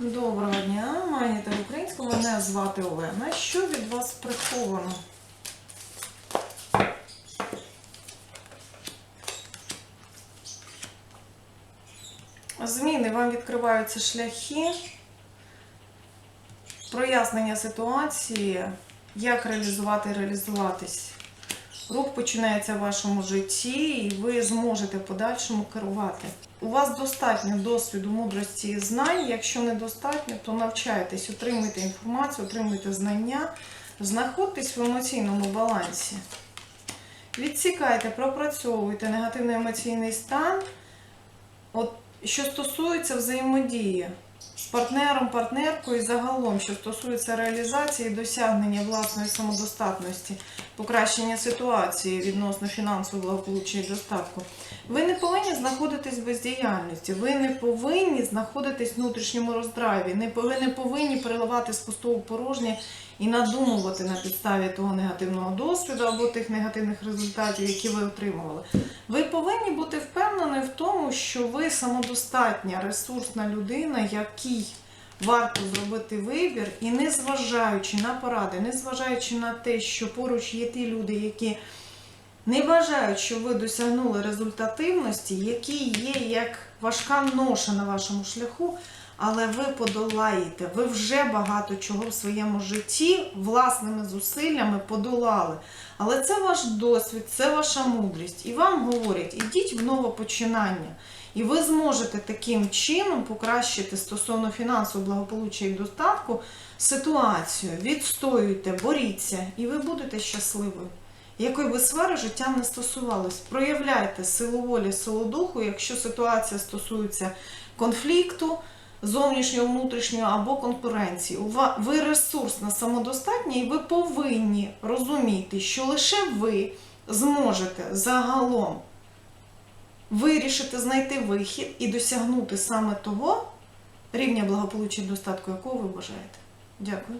Доброго дня, маєте українську. Мене звати Олена. Що від вас приховано? Зміни вам відкриваються шляхи, прояснення ситуації, як реалізувати і реалізуватись. Рух починається в вашому житті, і ви зможете в подальшому керувати. У вас достатньо досвіду, мудрості і знань. Якщо недостатньо, то навчайтесь, отримуйте інформацію, отримуйте знання, знаходьтесь в емоційному балансі. Відсікайте, пропрацьовуйте негативний емоційний стан. От що стосується взаємодії з партнером, партнеркою. І загалом, що стосується реалізації досягнення власної самодостатності, покращення ситуації відносно фінансового благополуччя і достатку, ви не повинні знаходитись в бездіяльності, ви не повинні знаходитись в внутрішньому роздраві, ви не повинні переливати з пустого порожнє і надумувати на підставі того негативного досвіду або тих негативних результатів, які ви отримували. Ви повинні бути впевнені в тому, що ви самодостатня, ресурсна людина, якій варто зробити вибір, і не зважаючи на поради, не зважаючи на те, що поруч є ті люди, які не вважають, що ви досягнули результативності, які є як важка ноша на вашому шляху, але ви подолаєте. Ви вже багато чого в своєму житті власними зусиллями подолали. Але це ваш досвід, це ваша мудрість. І вам говорять, ідіть в нове починання. І ви зможете таким чином покращити стосовно фінансового благополуччя і достатку ситуацію. Відстоюйте, боріться, і ви будете щасливою. Якої би сфери життя не стосувалось, проявляйте силу волі, силу духу, якщо ситуація стосується конфлікту, зовнішнього, внутрішнього або конкуренції. Ви ресурсно самодостатні, і ви повинні розуміти, що лише ви зможете загалом вирішити знайти вихід і досягнути саме того рівня благополуччя і достатку, якого ви бажаєте. Дякую.